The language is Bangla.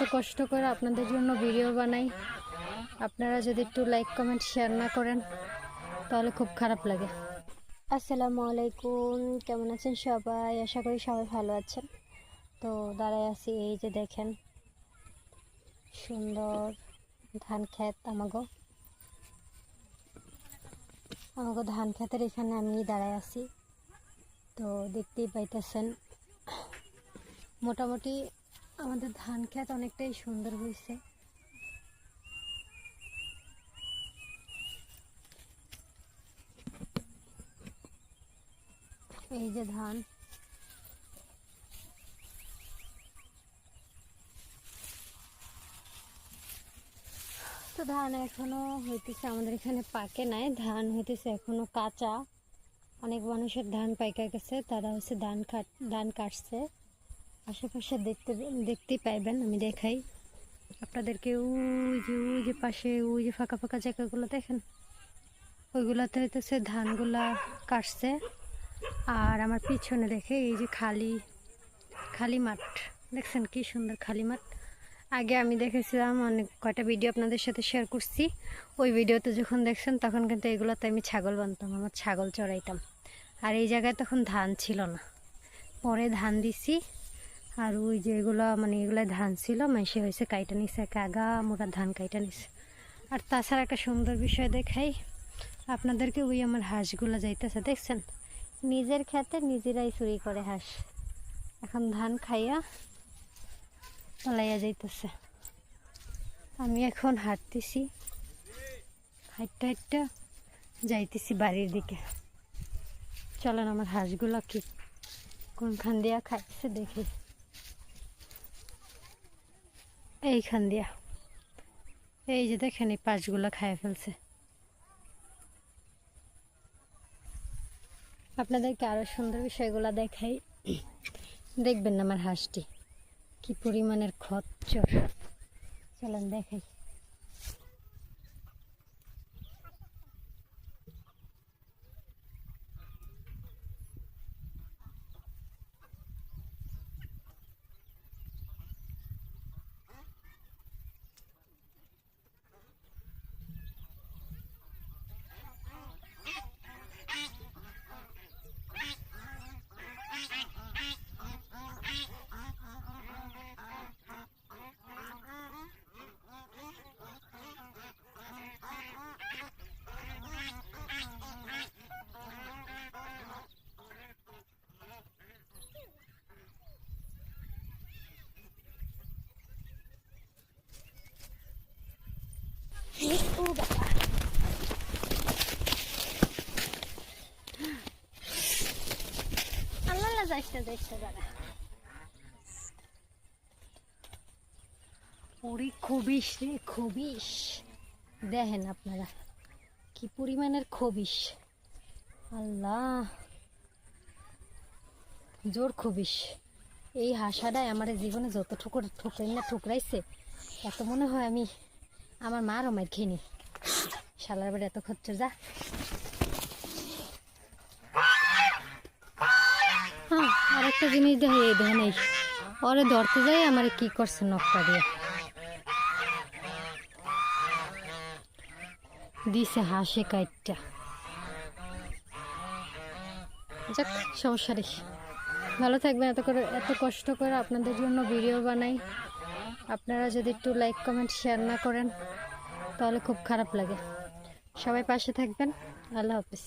এত কষ্ট করে আপনাদের জন্য ভিডিও বানাই। আপনারা যদি একটু লাইক কমেন্ট শেয়ার না করেন, তাহলে খুব খারাপ লাগে। আসসালামু আলাইকুম, কেমন আছেন সবাই? আশা করি সবাই ভালো আছেন। তো দাঁড়ায় আছি, এই যে দেখেন, সুন্দর ধান ক্ষেত আমাগো। আমাগো ধান ক্ষেতের এখানে আমি দাঁড়ায় আছি। তো দেখতেই পাইতেছেন, মোটামুটি আমাদের ধান ক্ষেত অনেকটাই সুন্দর হয়েছে। এই যে ধান। তো ধান এখনও হইতেছে, আমাদের এখানে পাকে নাই। ধান হইতেছে এখনও কাঁচা। অনেক মানুষের ধান পাইকা গেছে তারা হচ্ছে ধান ধান কাটছে। আশেপাশে দেখতে দেখতেই পাইবেন, আমি দেখাই। আপনাদেরকে ওই যে ওই যে পাশে, ওই যে ফাঁকা ফাঁকা জায়গাগুলো দেখেন? ওইগুলোতে হইতেছে ধানগুলা কাটছে। আর আমার পিছনে দেখে এই যে খালি খালি মাঠ। দেখছেন কি সুন্দর খালি মাঠ? আগে আমি দেখেছিলাম, অনেক কয়টা ভিডিও আপনাদের সাথে শেয়ার করছি। ওই ভিডিওতে যখন দেখছেন, তখন কিন্তু এগুলোতে আমি ছাগল বানতাম, আমার ছাগল চড়াইতাম। আর এই জায়গায় তখন ধান ছিল না। পরে ধান দিছি আর ওই যে এগুলো মানে এগুলো ধান ছিল মাইসে হয়েছে কাইটা নিছে একা আগা মোটা ধান কাইটা নিছে আর তাছাড়া একটা সুন্দর বিষয় দেখাই, আপনাদেরকে ওই আমার হাঁসগুলো যাইতেছে, দেখছেন? নিজের খেতে নিজেরাই চুরি করে হাঁস। এখন ধান খাইয়া পালাইয়া যাইতেছে। আমি এখন হাঁটতেছি, হাঁটতে হাঁটতে যাইতেছি বাড়ির দিকে। চলেন আমার হাঁসগুলো কি কোনখান দিয়া খাইছে দেখি। এইখান দিয়া। এই যে দেখেন এই পাঁচগুলো খাইয়ে ফেলছে। আপনাদেরকে আরও সুন্দর বিষয়গুলো দেখাই। দেখবেন আমার হাঁসটি। কি পরিমাণের খচ্চর। চলেন দেখাই। যাইতে যাইতে দাঁড়া ওরে খবিস রে খবিস দেখেন আপনারা, কি পরিমাণের খবিস আল্লাহ, জোর খবিস এই হাসাটাই আমার জীবনে যত ঠুকর ঠুকরাই না ঠুকরাইছে, এত মনে হয় আমি আমার মারও মার খেয়ে নি শালার বাড়ি এত খরচা, যা। আরেকটা জিনিস দেখে এই দেখেন এই। ওরে ধরতে যাই, আমার কি করছে নখটা দিয়ে। দিছে হাসে কাইটটা। যাক, সমস্যা ভালো থাকবেন, এত করে, এত কষ্ট করে আপনাদের জন্য ভিডিও বানাই। আপনারা যদি একটু লাইক, কমেন্ট শেয়ার না করেন, তাহলে খুব খারাপ লাগে। সবাই পাশে থাকবেন। আল্লাহ হাফিজ।